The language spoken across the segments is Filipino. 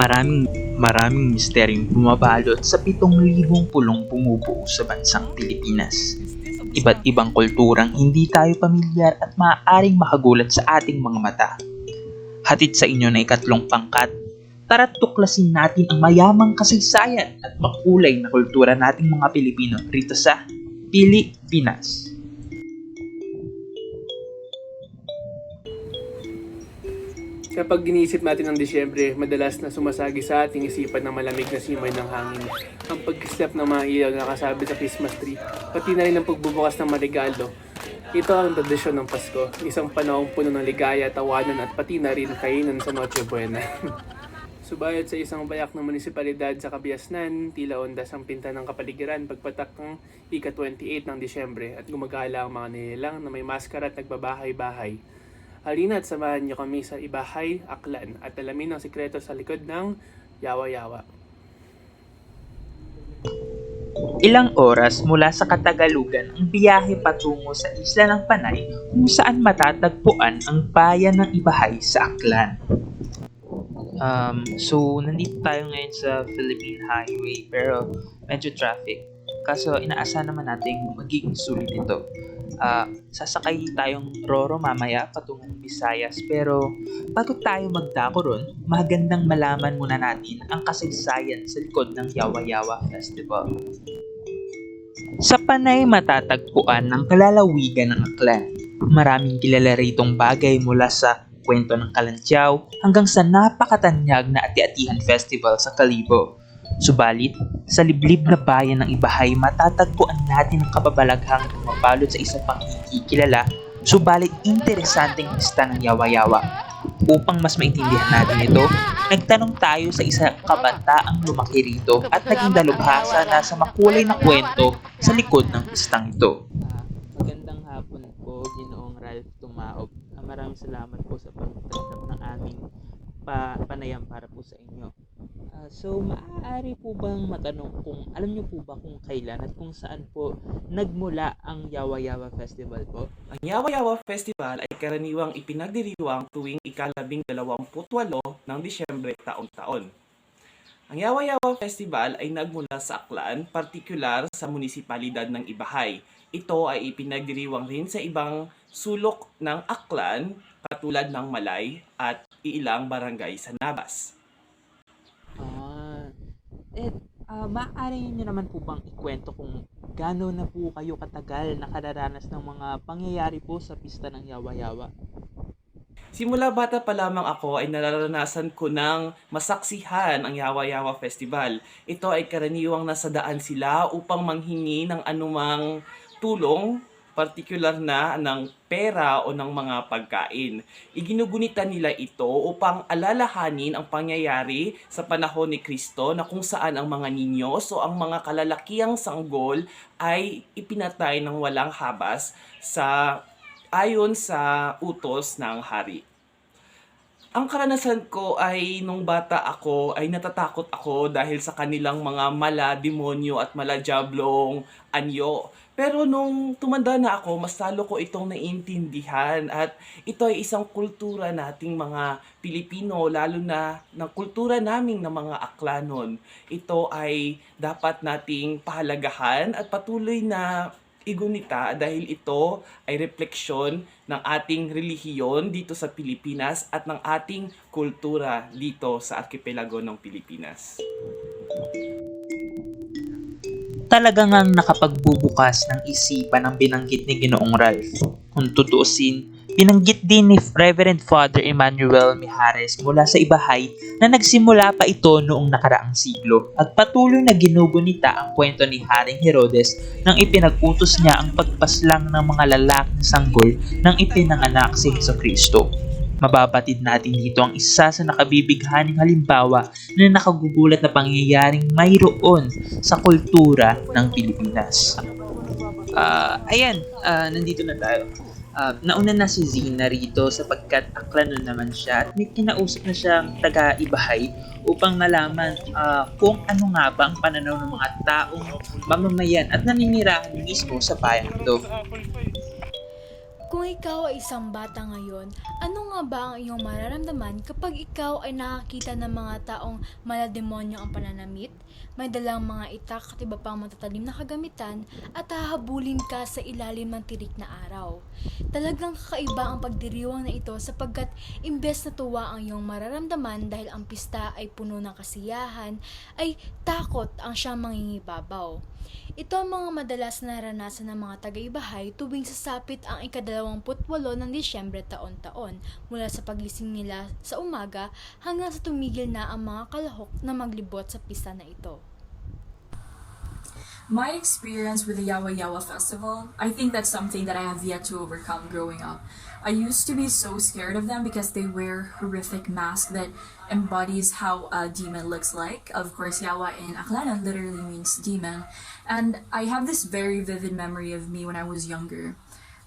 Maraming maraming misteryong bumabalot sa pitong libong pulong bumubuo sa bansang Pilipinas. Iba't ibang kulturang hindi tayo pamilyar at maaaring makagulat sa ating mga mata. Hatid sa inyo na ikatlong pangkat, tara't tuklasin natin ang mayamang kasaysayan at makulay na kultura nating mga Pilipino rito sa Pilipinas. Kapag iniisip natin ang Disyembre, madalas na sumasagi sa ating isipan ng malamig na simoy ng hangin. Ang pagkislap ng mga ilaw na nakasabit sa Christmas tree, pati na rin ang pagbubukas ng mga regalo. Ito ang tradisyon ng Pasko, isang panahong puno ng ligaya, tawanan at pati na rin kainan sa Noche Buena. Subayat sa isang bayak ng munisipalidad sa Kabiasnan, tila ondas ang pinta ng kapaligiran pagpatak ng ika-28 ng Disyembre at gumagala ang mga nilalang na may maskara at nagbabahay-bahay. Halina at samahan niyo kami sa Ibahay, Aklan at alamin ang sikreto sa likod ng Yawa-Yawa. Ilang oras mula sa Katagalugan ang biyahe patungo sa isla ng Panay kung saan matatagpuan ang bayan ng Ibahay sa Aklan. Um, so, nandito tayo ngayon sa Philippine Highway pero medyo traffic. Kaso inaasahan naman natin magiging sulit ito. Ah, sasakay tayong Roro mamaya patungong Visayas pero bago tayo magdako ron, magandang malaman muna natin ang kasaysayan sa likod ng Yawa-Yawa Festival. Sa Panay matatagpuan ng kalalawigan ng Aklan. Maraming kilala ritong bagay mula sa kwento ng Kalantiaw hanggang sa napakatanyag na Ati-Atihan Festival sa Kalibo. Subalit, sa liblib na bayan ng Ibahay matatagpuan natin ang kababalaghang mabalot sa isa pang hindi kilala subalit interesanteng pista ng yawa-yawa. Upang mas maintindihan natin ito, nagtanong tayo sa isa kabataang lumaki rito at naging dalubhasa na sa makulay na kwento sa likod ng pistang ito. Magandang hapon po, Ginoong Ralph Tumaob. Maraming salamat po sa pagtanggap ng aming pa panayam para po sa inyo. Ah, so, maaari po bang matanong kung alam niyo po ba kung kailan at kung saan po nagmula ang Yawa Yawa Festival po? Ang Yawa-Yawa Festival ay karaniwang ipinagdiriwang tuwing ikalabing dalawamputwalo ng Disyembre taon-taon. Ang Yawa-Yawa Festival ay nagmula sa Aklan, partikular sa munisipalidad ng Ibahay. Ito ay ipinagdiriwang rin sa ibang sulok ng Aklan, katulad ng Malay at ilang barangay sa Nabas. Ah, eh, ah, maaari niyo naman po bang ikwento kung gaano na po kayo katagal nakararanas ng mga pangyayari po sa pista ng Yawa Yawa? Simula bata pa lamang ako ay nararanasan ko ng masaksihan ang Yawa-Yawa Festival. Ito ay karaniwang nasa daan sila upang manghingi ng anumang tulong, partikular na ng pera o ng mga pagkain. Iginugunita nila ito upang alalahanin ang pangyayari sa panahon ni Kristo na kung saan ang mga ninyo o ang mga kalalakiang sanggol ay ipinatay ng walang habas sa ayon sa utos ng hari. Ang karanasan ko ay nung bata ako ay natatakot ako dahil sa kanilang mga mala demonyo at mala diablong anyo. Pero nung tumanda na ako, mas lalo ko itong naiintindihan at ito ay isang kultura nating mga Pilipino, lalo na ng kultura naming ng mga aklanon. Ito ay dapat nating pahalagahan at patuloy na igunita dahil ito ay refleksyon ng ating relihiyon dito sa Pilipinas at ng ating kultura dito sa arkipelago ng Pilipinas. Talaga ngang nakapagbubukas ng isipan ang binanggit ni Ginoong Ralph. Kung tutuusin, binanggit din ni Reverend Father Emmanuel Mijares mula sa Ibahay na nagsimula pa ito noong nakaraang siglo at patuloy na ginugunita ang kwento ni Haring Herodes nang ipinag-utos niya ang pagpaslang ng mga lalaking sanggol nang ipinanganak si Heso Kristo. Mababatid natin dito ang isa sa nakabibighaning halimbawa na nakagugulat na pangyayaring mayroon sa kultura ng Pilipinas. Ah, ayan, ah, nandito na tayo. Ah, nauna na si Zina rito sapagkat aklanon naman siya at may kinausap na siyang taga-ibahay upang malaman ah, kung ano nga ba ang pananaw ng mga taong mamamayan at naninirahan mismo sa bayan ito. Kung ikaw ay isang bata ngayon, ano nga ba ang iyong mararamdaman kapag ikaw ay nakakita ng mga taong malademonyo ang pananamit, may dalang mga itak at iba pang matatalim na kagamitan at hahabulin ka sa ilalim ng tirik na araw? Talagang kakaiba ang pagdiriwang na ito sapagkat imbes na tuwa ang iyong mararamdaman dahil ang pista ay puno ng kasiyahan, ay takot ang siyang mangingibabaw. Ito ang mga madalas na naranasan ng mga tagaibahay tuwing sasapit ang ikadalawamputwalo ng Disyembre taon-taon mula sa pagising nila sa umaga hanggang sa tumigil na ang mga kalahok na maglibot sa pista na ito. My experience with the Yawa Yawa festival, I think that's something that I have yet to overcome growing up. I used to be so scared of them because they wear horrific masks that embodies how a demon looks like. Of course, Yawa in Aklanan literally means demon. And I have this very vivid memory of me when I was younger.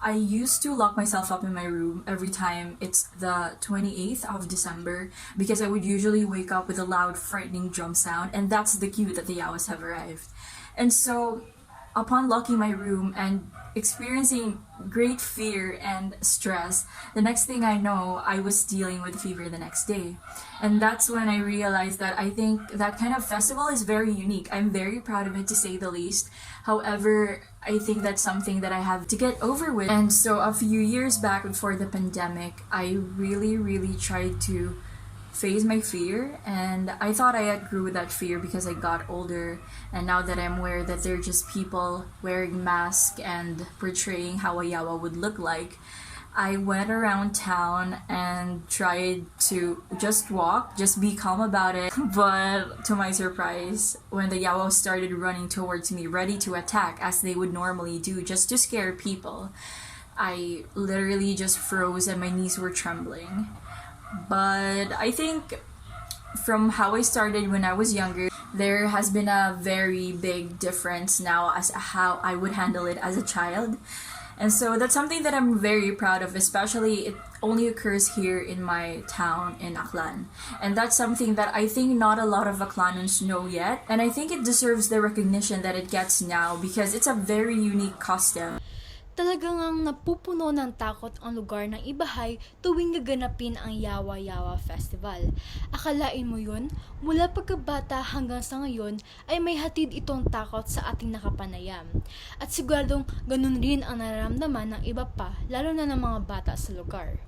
I used to lock myself up in my room every time it's the 28th of December because I would usually wake up with a loud, frightening drum sound, and that's the cue that the Yawas have arrived. And so, upon locking my room and experiencing great fear and stress, the next thing I know, I was dealing with fever the next day. And that's when I realized that I think that kind of festival is very unique. I'm very proud of it to say the least. However, I think that's something that I have to get over with. And so a few years back before the pandemic, I really, really tried to face my fear and I thought I outgrew that fear because I got older and now that I'm aware that they're just people wearing masks and portraying how a yawa would look like I went around town and tried to just walk, just be calm about it. But to my surprise, when the Yawa started running towards me, ready to attack as they would normally do, just to scare people, I literally just froze and my knees were trembling. But I think from how I started when I was younger, there has been a very big difference now as how I would handle it as a child. And so that's something that I'm very proud of, especially it only occurs here in my town in Aklan. And that's something that I think not a lot of Aklanans know yet. And I think it deserves the recognition that it gets now because it's a very unique custom. Talagang ang napupuno ng takot ang lugar ng Ibahay tuwing gaganapin ang Yawa Yawa Festival. Akalain mo yun? Mula pagkabata hanggang sa ngayon ay may hatid itong takot sa ating nakapanayam. At siguradong ganun rin ang nararamdaman ng iba pa, lalo na ng mga bata sa lugar.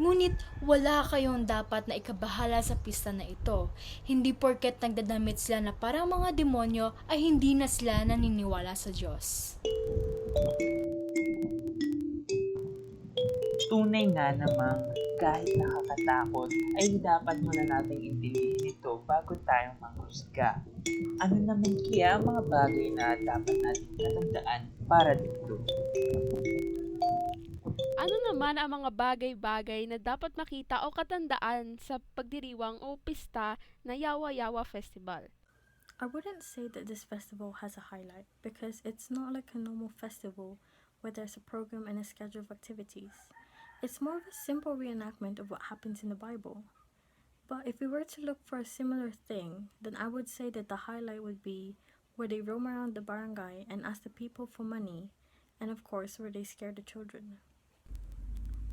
Ngunit wala kayong dapat na ikabahala sa pista na ito. Hindi porket nagdadamit sila na parang mga demonyo ay hindi na sila naniniwala sa Diyos. Tunay nga namang kahit nakakatakot ay dapat muna nating intindihin ito bago tayo manghusga. Ano naman kaya ang mga bagay na dapat natin tatandaan para dito? Ano naman ang mga bagay-bagay na dapat makita o katandaan sa pagdiriwang o pista na Yawa Yawa Festival? I wouldn't say that this festival has a highlight because it's not like a normal festival where there's a program and a schedule of activities. It's more of a simple reenactment of what happens in the Bible. But if we were to look for a similar thing, then I would say that the highlight would be where they roam around the barangay and ask the people for money, and of course, where they scare the children.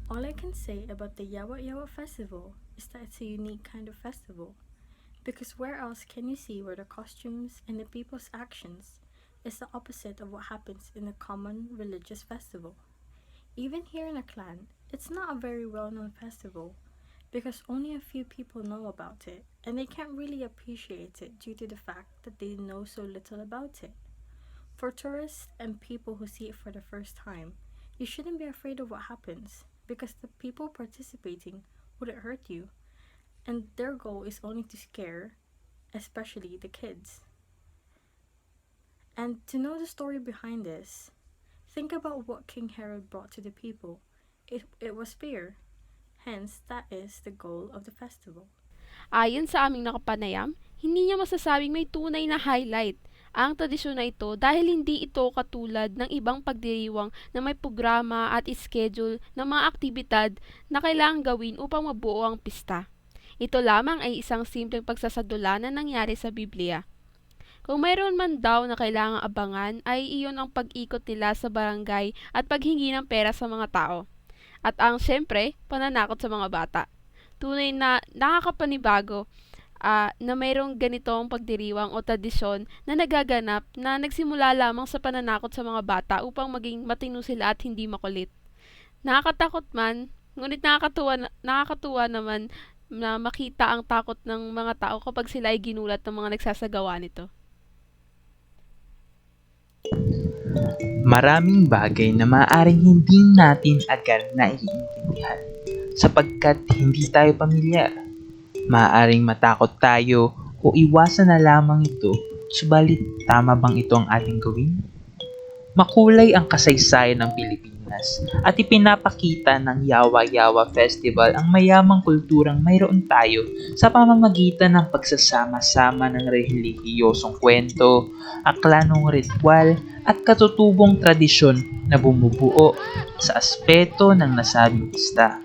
All I can say about the Yawa Yawa festival is that it's a unique kind of festival. Because where else can you see where the costumes and the people's actions is the opposite of what happens in a common religious festival? Even here in Aklan, it's not a very well known festival because only a few people know about it and they can't really appreciate it due to the fact that they know so little about it. For tourists and people who see it for the first time, you shouldn't be afraid of what happens because the people participating wouldn't hurt you and their goal is only to scare, especially the kids. And to know the story behind this, think about what King Herod brought to the people. It, it was fear. Hence, that is the goal of the festival. Ayon sa aming nakapanayam, hindi niya masasabing may tunay na highlight ang tradisyon na ito dahil hindi ito katulad ng ibang pagdiriwang na may programa at schedule ng mga aktibidad na kailangang gawin upang mabuo ang pista. Ito lamang ay isang simpleng pagsasadula na nangyari sa Biblia. Kung mayroon man daw na kailangang abangan ay iyon ang pag-ikot nila sa barangay at paghingi ng pera sa mga tao. At ang siyempre, pananakot sa mga bata. Tunay na nakakapanibago ah, na mayroong ganitong pagdiriwang o tradisyon na nagaganap na nagsimula lamang sa pananakot sa mga bata upang maging matino sila at hindi makulit. Nakakatakot man, ngunit nakakatuwa, na- nakakatuwa naman na makita ang takot ng mga tao kapag sila ay ginulat ng mga nagsasagawa nito. Maraming bagay na maaaring hindi natin agad naiintindihan sapagkat hindi tayo pamilyar. Maaaring matakot tayo o iwasan na lamang ito, subalit tama bang ito ang ating gawin? Makulay ang kasaysayan ng Pilipinas at ipinapakita ng Yawa Yawa Festival ang mayamang kulturang mayroon tayo sa pamamagitan ng pagsasama-sama ng relihiyosong kwento, aklanong ritual at katutubong tradisyon na bumubuo sa aspeto ng nasabing pista.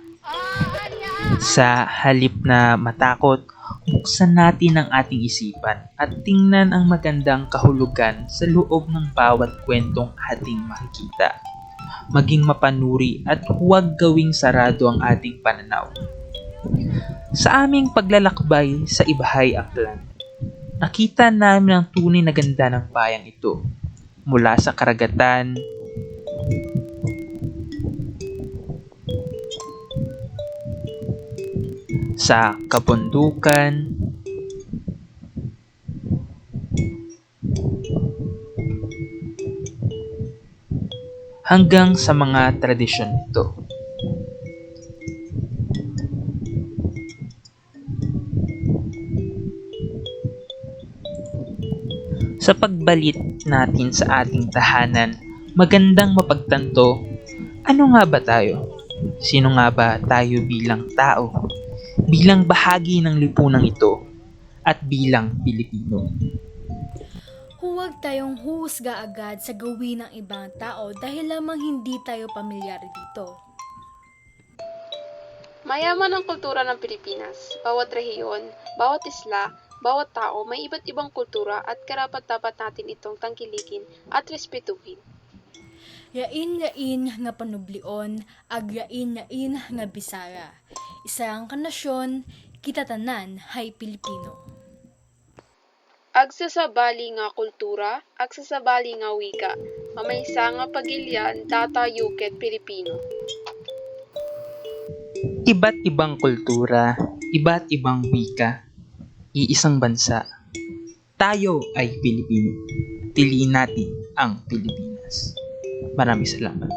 Sa halip na matakot, buksan natin ang ating isipan at tingnan ang magandang kahulugan sa loob ng bawat kwentong ating makikita. Maging mapanuri at huwag gawing sarado ang ating pananaw. Sa aming paglalakbay sa Ibahay Aklan, nakita namin ang tunay na ganda ng bayang ito mula sa karagatan, sa kabundukan, hanggang sa mga tradisyon nito. Sa pagbalit natin sa ating tahanan, magandang mapagtanto, ano nga ba tayo? Sino nga ba tayo bilang tao? Bilang bahagi ng lipunang ito at bilang Pilipino. Huwag tayong huhusga agad sa gawin ng ibang tao dahil lamang hindi tayo pamilyar dito. Mayaman ang kultura ng Pilipinas. Bawat rehiyon, bawat isla, bawat tao may iba't ibang kultura at karapat dapat natin itong tangkilikin at respetuhin. Yain-yain nga panublion, ag yain-yain nga bisaya. Isang kanasyon, kita tanan hay Pilipino. Agsasabali nga kultura, agsasabali nga wika, mamaysa nga pagilyan, datayo ket Pilipino. Iba't ibang kultura, iba't ibang wika, iisang bansa. Tayo ay Pilipino. Piliin natin ang Pilipinas. Maraming salamat.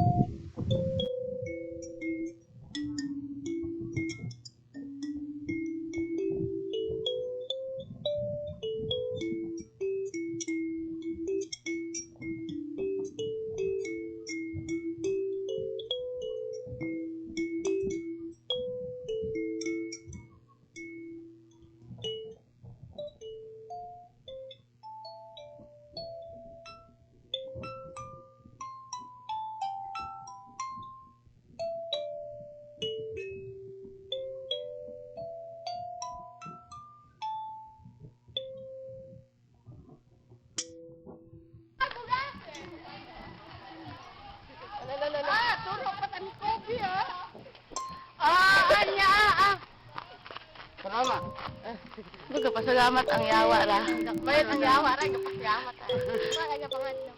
Duga pasalamat ang yawa ra. Bayad ang yawa ra, pasalamat. Wala ka pangadlo.